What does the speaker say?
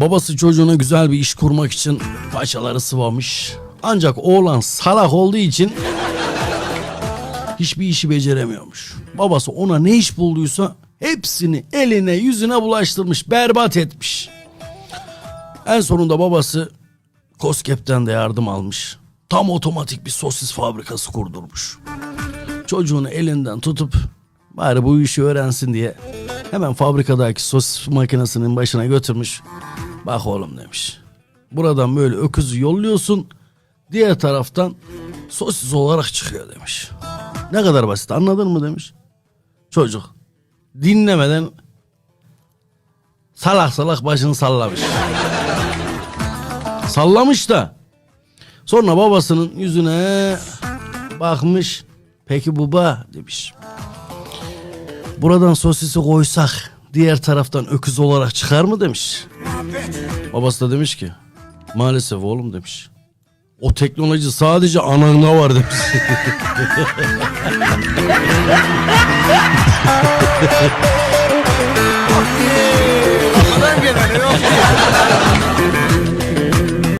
Babası çocuğuna güzel bir iş kurmak için paçaları sıvamış. Ancak oğlan salak olduğu için hiçbir işi beceremiyormuş. Babası ona ne iş bulduysa hepsini eline yüzüne bulaştırmış, berbat etmiş. En sonunda babası Koskep'ten de yardım almış. Tam otomatik bir sosis fabrikası kurdurmuş. Çocuğunu elinden tutup bari bu işi öğrensin diye hemen fabrikadaki sosis makinesinin başına götürmüş. Bak oğlum demiş. Buradan böyle öküzü yolluyorsun. Diğer taraftan sosis olarak çıkıyor demiş. Ne kadar basit anladın mı demiş. Çocuk dinlemeden salak salak başını sallamış. Sallamış da sonra babasının yüzüne bakmış. Peki baba demiş. Buradan sosisi koysak diğer taraftan öküz olarak çıkar mı demiş. Babası da demiş ki maalesef oğlum demiş. O teknoloji sadece ananda var demiş.